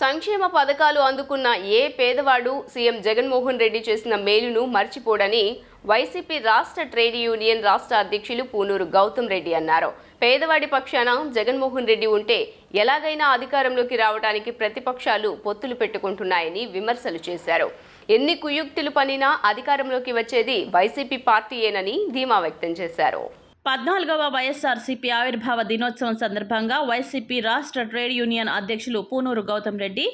సంక్షేమ పథకాలు అందుకున్న ఏ పేదవాడు సీఎం జగన్మోహన్ రెడ్డి చేసిన మేలును మర్చిపోడని వైసీపీ రాష్ట్ర ట్రేడ్ యూనియన్ రాష్ట్ర అధ్యక్షులు పూనూరు గౌతమ్ రెడ్డి అన్నారు. పేదవాడి పక్షాన జగన్మోహన్ రెడ్డి ఉంటే ఎలాగైనా అధికారంలోకి రావడానికి ప్రతిపక్షాలు పొత్తులు పెట్టుకుంటున్నాయని విమర్శలు చేశారు. ఎన్ని కుయుక్తులు పనినా అధికారంలోకి వచ్చేది వైసీపీ పార్టీయేనని ధీమా వ్యక్తం చేశారు. పద్నాలుగవ వైఎస్ఆర్సీపీ ఆవిర్భావ దినోత్సవం సందర్భంగా వైసీపీ రాష్ట్ర ట్రేడ్ యూనియన్ అధ్యక్షులు Punuru Gautam Reddy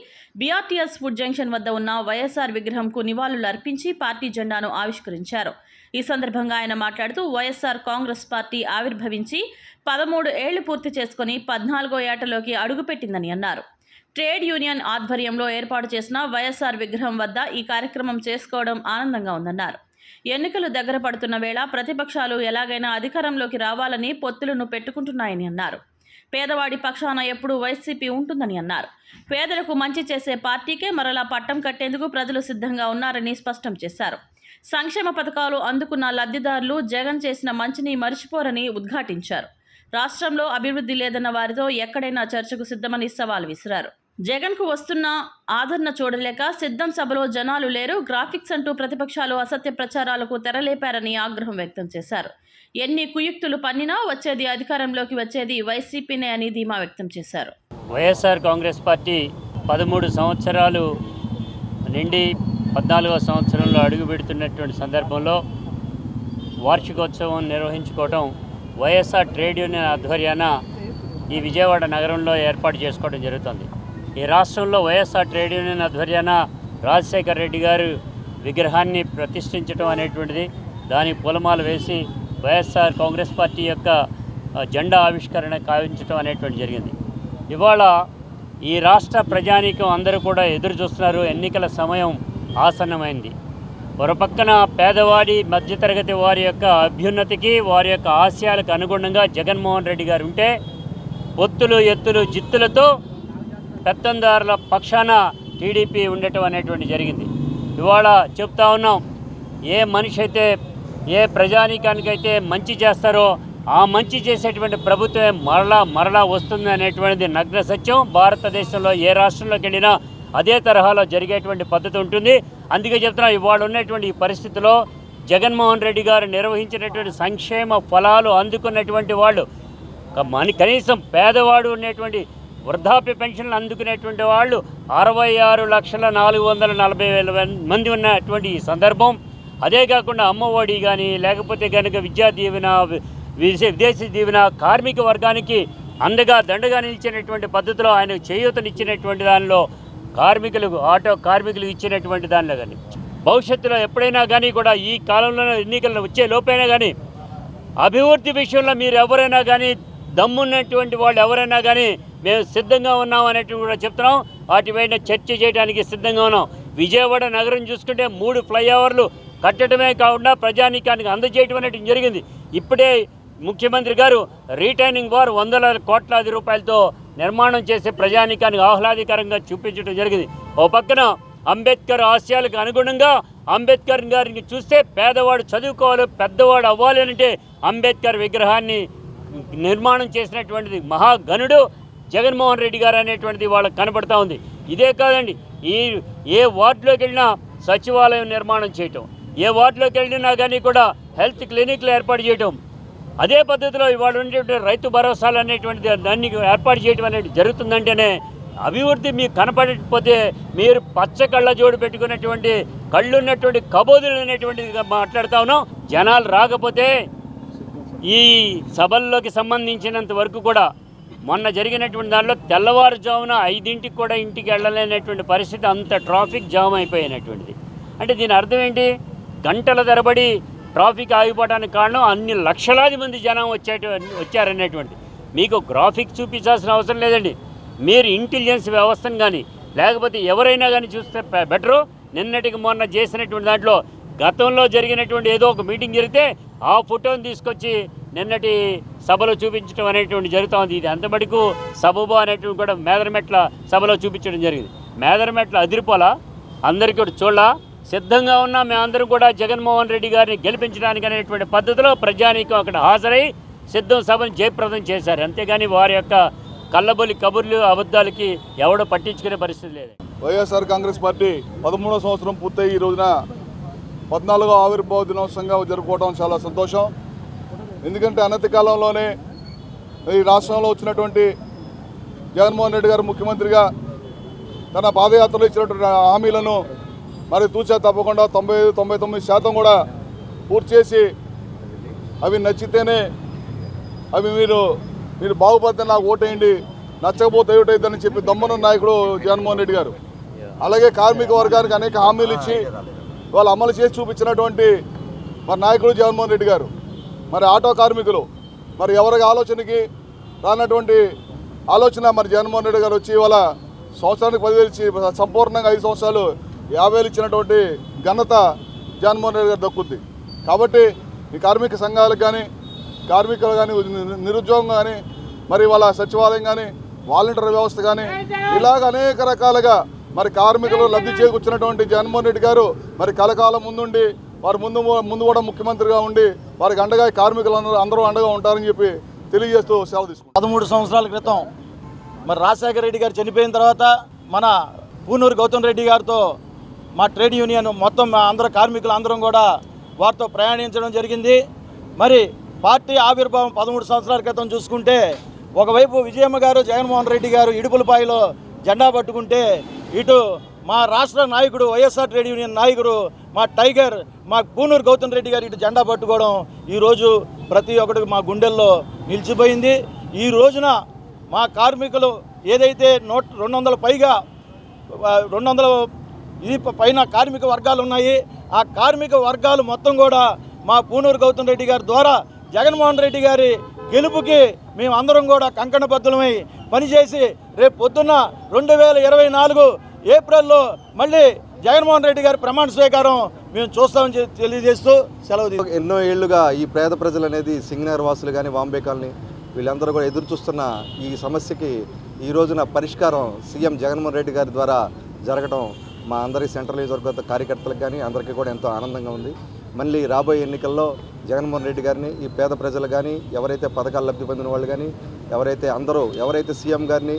BRTS food junction వద్ద ఉన్న వైఎస్ఆర్ విగ్రహంకు నివాళులు అర్పించి పార్టీ జెండాను ఆవిష్కరించారు. ఈ సందర్భంగా ఆయన మాట్లాడుతూ వైఎస్ఆర్ కాంగ్రెస్ పార్టీ ఆవిర్భవించి పదమూడు ఏళ్ళు పూర్తి చేసుకుని పద్నాలుగో ఏటలోకి అడుగుపెట్టిందని అన్నారు. ట్రేడ్ యూనియన్ ఆధ్వర్యంలో ఏర్పాటు చేసిన వైఎస్ఆర్ విగ్రహం వద్ద ఈ కార్యక్రమం చేసుకోవడం ఆనందంగా ఉందన్నారు. ఎన్నికలు దగ్గర పడుతున్న వేళ ప్రతిపక్షాలు ఎలాగైనా అధికారంలోకి రావాలని పొత్తులను పెట్టుకుంటున్నాయని అన్నారు. పేదవాడి పక్షాన ఎప్పుడూ వైసీపీ ఉంటుందని అన్నారు. పేదలకు మంచి చేసే పార్టీకే మరలా పట్టం కట్టేందుకు ప్రజలు సిద్ధంగా ఉన్నారని స్పష్టం చేశారు. సంక్షేమ పథకాలు అందుకున్న లబ్ధిదారులు జగన్ చేసిన మంచిని మర్చిపోరని ఉద్ఘాటించారు. రాష్ట్రంలో అభివృద్ధి లేదన్న వారితో ఎక్కడైనా చర్చకు సిద్ధమని సవాల్ విసిరారు. జగన్కు వస్తున్న ఆదరణ చూడలేక సిద్ధం సభలో జనాలు లేరు. గ్రాఫిక్స్ అంటూ ప్రతిపక్షాలు అసత్య ప్రచారాలకు తెరలేపారని ఆగ్రహం వ్యక్తం చేశారు. ఎన్ని కుయుక్తులు పన్నినా వచ్చేది అధికారంలోకి వచ్చేది వైసీపీనే అని ధీమా వ్యక్తం చేశారు. వైఎస్ఆర్ కాంగ్రెస్ పార్టీ పదమూడు సంవత్సరాలు నిండి పద్నాలుగో సంవత్సరంలో అడుగుపెడుతున్నటువంటి సందర్భంలో వార్షికోత్సవం నిర్వహించుకోవడం వైఎస్ఆర్ ట్రేడ్ యూనియన్ ఆధ్వర్యాన ఈ విజయవాడ నగరంలో ఏర్పాటు చేసుకోవడం జరుగుతుంది. ఈ రాష్ట్రంలో వైఎస్ఆర్ ట్రేడ్ యూనియన్ ఆధ్వర్యాన రాజశేఖర్ రెడ్డి గారు విగ్రహాన్ని ప్రతిష్ఠించడం అనేటువంటిది. దాని పూలమాలు వేసి వైఎస్ఆర్ కాంగ్రెస్ పార్టీ యొక్క జెండా ఆవిష్కరణ కావించడం అనేటువంటి జరిగింది. ఇవాళ ఈ రాష్ట్ర ప్రజానీకం అందరూ కూడా ఎదురు చూస్తున్నారు. ఎన్నికల సమయం ఆసన్నమైంది. ఒకపక్కన పేదవాడి మధ్యతరగతి వారి యొక్క అభ్యున్నతికి వారి యొక్క ఆశయాలకు అనుగుణంగా జగన్మోహన్ రెడ్డి గారు ఉంటే పొత్తులు ఎత్తులు జిత్తులతో పెత్తందారుల పక్షాన టీడీపీ ఉండటం అనేటువంటి జరిగింది. ఇవాళ చెప్తా ఉన్నాం ఏ మనిషి అయితే ఏ ప్రజానీకానికైతే మంచి చేస్తారో ఆ మంచి చేసేటువంటి ప్రభుత్వమే మరలా మరలా వస్తుంది అనేటువంటిది నగ్న సత్యం. భారతదేశంలో ఏ రాష్ట్రంలోకి వెళ్ళినా అదే తరహాలో జరిగేటువంటి పద్ధతి ఉంటుంది. అందుకే చెప్తున్నా ఇవాళ ఉన్నటువంటి ఈ పరిస్థితిలో జగన్మోహన్ రెడ్డి గారు నిర్వహించినటువంటి సంక్షేమ ఫలాలు అందుకున్నటువంటి వాళ్ళు. మని కనీసం పేదవాడు ఉన్నటువంటి వృద్ధాప్య పెన్షన్లు అందుకునేటువంటి వాళ్ళు అరవై ఆరు లక్షల నాలుగు వందల నలభై వేల మంది ఉన్నటువంటి ఈ సందర్భం. అదే కాకుండా అమ్మఒడి కానీ లేకపోతే కనుక విద్యా దీవెన విదేశీ దీవెన కార్మిక వర్గానికి అందగా దండగా నిలిచినటువంటి పద్ధతిలో ఆయన చేయూతనిచ్చినటువంటి దానిలో కార్మికులకు ఆటో కార్మికులకు ఇచ్చినటువంటి దానిలో కానీ భవిష్యత్తులో ఎప్పుడైనా కానీ కూడా ఈ కాలంలో ఎన్నికలు వచ్చే లోపైనా కానీ అభివృద్ధి విషయంలో మీరు ఎవరైనా కానీ దమ్మున్నటువంటి వాళ్ళు ఎవరైనా కానీ మేము సిద్ధంగా ఉన్నాం అనేటువంటి కూడా చెప్తున్నాం. వాటిపైన చర్చ చేయడానికి సిద్ధంగా ఉన్నాం. విజయవాడ నగరం చూసుకుంటే మూడు ఫ్లైఓవర్లు కట్టడమే కాకుండా ప్రజానీకానికి అందజేయటం అనేటువంటి జరిగింది. ఇప్పుడే ముఖ్యమంత్రి గారు రీటైనింగ్ వార్ వందల కోట్లాది రూపాయలతో నిర్మాణం చేసే ప్రజానీకానికి ఆహ్లాదకరంగా చూపించడం జరిగింది. ఓ పక్కన అంబేద్కర్ ఆశయాలకు అనుగుణంగా అంబేద్కర్ గారిని చూస్తే పేదవాడు చదువుకోవాలి పెద్దవాడు అవ్వాలి అంటే అంబేద్కర్ విగ్రహాన్ని నిర్మాణం చేసినటువంటిది మహాగణుడు జగన్మోహన్ రెడ్డి గారు అనేటువంటిది వాళ్ళకి కనబడతా ఉంది. ఇదే కాదండి ఈ ఏ వార్డులోకి వెళ్ళినా సచివాలయం నిర్మాణం చేయటం ఏ వార్డులోకి వెళ్ళినా కానీ కూడా హెల్త్ క్లినిక్లు ఏర్పాటు చేయటం అదే పద్ధతిలో ఇవాళ ఉండేటువంటి రైతు భరోసాలు అనేటువంటిది దాన్ని ఏర్పాటు చేయడం అనేది జరుగుతుందంటేనే అభివృద్ధి మీకు కనపడకపోతే మీరు పచ్చ కళ్ళ జోడు పెట్టుకున్నటువంటి కళ్ళు ఉన్నటువంటి కబోదులు అనేటువంటిది మాట్లాడుతా ఉన్నాం. జనాలు రాకపోతే ఈ సభల్లోకి సంబంధించినంత వరకు కూడా మొన్న జరిగినటువంటి దానిలో తెల్లవారుజామున ఐదింటికి కూడా ఇంటికి వెళ్ళలేనటువంటి పరిస్థితి అంత ట్రాఫిక్ జామ్ అయిపోయినటువంటిది. అంటే దీని అర్థం ఏంటి? గంటల తరబడి ట్రాఫిక్ ఆగిపోవడానికి కారణం అన్ని లక్షలాది మంది జనం వచ్చేట వచ్చారనేటువంటి మీకు గ్రాఫిక్ చూపించాల్సిన అవసరం లేదండి. మీరు ఇంటెలిజెన్స్ వ్యవస్థను కానీ లేకపోతే ఎవరైనా కానీ చూస్తే బెటరు. నిన్నటికి మొన్న చేసినటువంటి దాంట్లో గతంలో జరిగినటువంటి ఏదో ఒక మీటింగ్ జరిగితే ఆ ఫోటోని తీసుకొచ్చి నిన్నటి సభలో చూపించడం అనేటువంటి జరుగుతుంది ఇది అంతమటుకు సబబు అనేటువంటి కూడా మేదరమెట్ల సభలో చూపించడం జరిగింది. మేదరమెట్ల అదిరిపోలా? అందరికీ కూడా చూడాల? సిద్ధంగా ఉన్న మేమందరం కూడా జగన్మోహన్ రెడ్డి గారిని గెలిపించడానికి అనేటువంటి పద్ధతిలో ప్రజానీకం అక్కడ హాజరై సిద్ధం సభను జయప్రదం చేశారు. అంతేగాని వారి యొక్క కళ్ళబొలి కబుర్లు అబద్ధాలకి ఎవడో పట్టించుకునే పరిస్థితి లేదు. వైఎస్ఆర్ కాంగ్రెస్ పార్టీ పదమూడో సంవత్సరం పూర్తయి ఈ రోజున పద్నాలుగో ఆవిర్భావ దినోత్సవంగా జరుపుకోవడం చాలా సంతోషం. ఎందుకంటే అనతి కాలంలోనే ఈ రాష్ట్రంలో వచ్చినటువంటి జగన్మోహన్ రెడ్డి గారు ముఖ్యమంత్రిగా తన పాదయాత్రలో ఇచ్చినటువంటి హామీలను మరి తూచా తప్పకుండా తొంభై ఐదు తొంభై తొమ్మిది శాతం కూడా పూర్తి చేసి అవి నచ్చితేనే అవి మీరు మీరు బాగుపడితే నాకు ఓటేయండి నచ్చకపోతే ఓటేద్దని చెప్పి దమ్మన నాయకుడు జగన్మోహన్ రెడ్డి గారు. అలాగే కార్మిక వర్గానికి అనేక హామీలు ఇచ్చి వాళ్ళు అమలు చేసి చూపించినటువంటి మరి నాయకుడు జగన్మోహన్ రెడ్డి గారు. మరి ఆటో కార్మికులు మరి ఎవరి ఆలోచనకి రానటువంటి ఆలోచన మరి జగన్మోహన్ రెడ్డి గారు వచ్చి ఇవాళ సంవత్సరానికి పదివేలు ఇచ్చి సంపూర్ణంగా ఐదు సంవత్సరాలు యాభై వేలు ఇచ్చినటువంటి ఘనత జగన్మోహన్ రెడ్డి గారు దక్కుద్ది. కాబట్టి ఈ కార్మిక సంఘాలకు కానీ కార్మికులు కానీ నిరుద్యోగం కానీ మరి వాళ్ళ సచివాలయం కానీ వాలంటీర్ వ్యవస్థ కానీ ఇలాగ అనేక రకాలుగా మరి కార్మికులు లబ్ధి చేకూర్చినటువంటి జగన్మోహన్ రెడ్డి గారు మరి కలకాలం ముందుండి వారు ముందు ముందు కూడా ముఖ్యమంత్రిగా ఉండి వారికి అండగా కార్మికులందరూ కార్మికులు అందరూ అందరూ అండగా ఉంటారని చెప్పి తెలియజేస్తూ సెలవు తీసుకున్నారు పదమూడు సంవత్సరాల క్రితం మరి రాజశేఖర రెడ్డి గారు చనిపోయిన తర్వాత మన పూనూరు గౌతమ్ రెడ్డి గారితో మా ట్రేడ్ యూనియన్ మొత్తం మా అందరూ కార్మికులు అందరం కూడా వారితో ప్రయాణించడం జరిగింది. మరి పార్టీ ఆవిర్భావం పదమూడు సంవత్సరాల క్రితం చూసుకుంటే ఒకవైపు విజయమ్మ గారు జగన్మోహన్ రెడ్డి గారు ఇడుపులపాయలో జెండా పట్టుకుంటే ఇటు మా రాష్ట్ర నాయకుడు వైఎస్ఆర్ ట్రేడ్ యూనియన్ నాయకుడు మా టైగర్ మా పూనూరు గౌతమ్ రెడ్డి గారు ఇటు జెండా పట్టుకోవడం ఈరోజు ప్రతి ఒక్కరికి మా గుండెల్లో నిలిచిపోయింది. ఈ రోజున మా కార్మికులు ఏదైతే నూట రెండు వందల పైగా రెండు వందల ఇది పైన కార్మిక వర్గాలు ఉన్నాయి ఆ కార్మిక వర్గాలు మొత్తం కూడా మా పూనూరు గౌతమ్ రెడ్డి గారి ద్వారా జగన్మోహన్ రెడ్డి గారి గెలుపుకి మేమందరం కూడా కంకణబద్ధులమై పనిచేసి రేపు పొద్దున్న రెండు వేల ఇరవై నాలుగు ఏప్రిల్లో మళ్ళీ జగన్మోహన్ రెడ్డి గారి ప్రమాణ స్వీకారం మేము చూస్తామని తెలియజేస్తూ సెలవు ఎన్నో ఏళ్ళుగా ఈ పేద ప్రజలు అనేది సింగనగర్ వాసులు కానీ బాంబే కాలనీ వీళ్ళందరూ కూడా ఎదురు చూస్తున్న ఈ సమస్యకి ఈ రోజున పరిష్కారం సీఎం జగన్మోహన్ రెడ్డి గారి ద్వారా జరగడం మా అందరి సెంట్రల్ నియోజకవర్గ కార్యకర్తలకు కానీ అందరికీ కూడా ఎంతో ఆనందంగా ఉంది. మళ్ళీ రాబోయే ఎన్నికల్లో జగన్మోహన్ రెడ్డి గారిని ఈ పేద ప్రజలు కానీ ఎవరైతే పథకాలు లబ్ధి పొందిన వాళ్ళు కానీ ఎవరైతే అందరూ ఎవరైతే సీఎం గారిని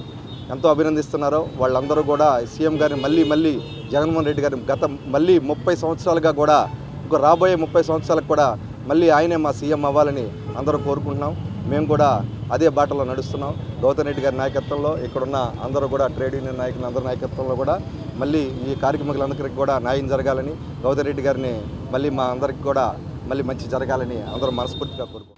ఎంతో అభినందిస్తున్నారో వాళ్ళందరూ కూడా సీఎం గారిని మళ్ళీ మళ్ళీ జగన్మోహన్ రెడ్డి గారిని గత మళ్ళీ ముప్పై సంవత్సరాలుగా కూడా ఇంకో రాబోయే ముప్పై సంవత్సరాలకు కూడా మళ్ళీ ఆయనే మా సీఎం అవ్వాలని అందరూ కోరుకుంటున్నాం. మేము కూడా అదే బాటలో నడుస్తున్నాం. గౌతమ్ రెడ్డి గారి నాయకత్వంలో ఇక్కడున్న అందరూ కూడా ట్రేడ్ యూనియన్ నాయకులు అందరి నాయకత్వంలో కూడా మళ్ళీ ఈ కార్మికులందరికీ కూడా న్యాయం జరగాలని గౌతమ్ రెడ్డి గారిని మళ్ళీ మా అందరికి కూడా మళ్ళీ మంచి జరగాలని అందరూ మనస్ఫూర్తిగా కోరుకుంటున్నాం.